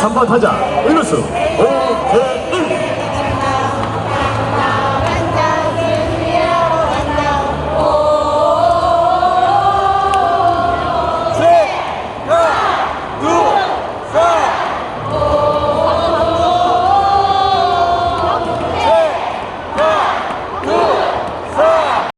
3번 타자, 의루수, 오태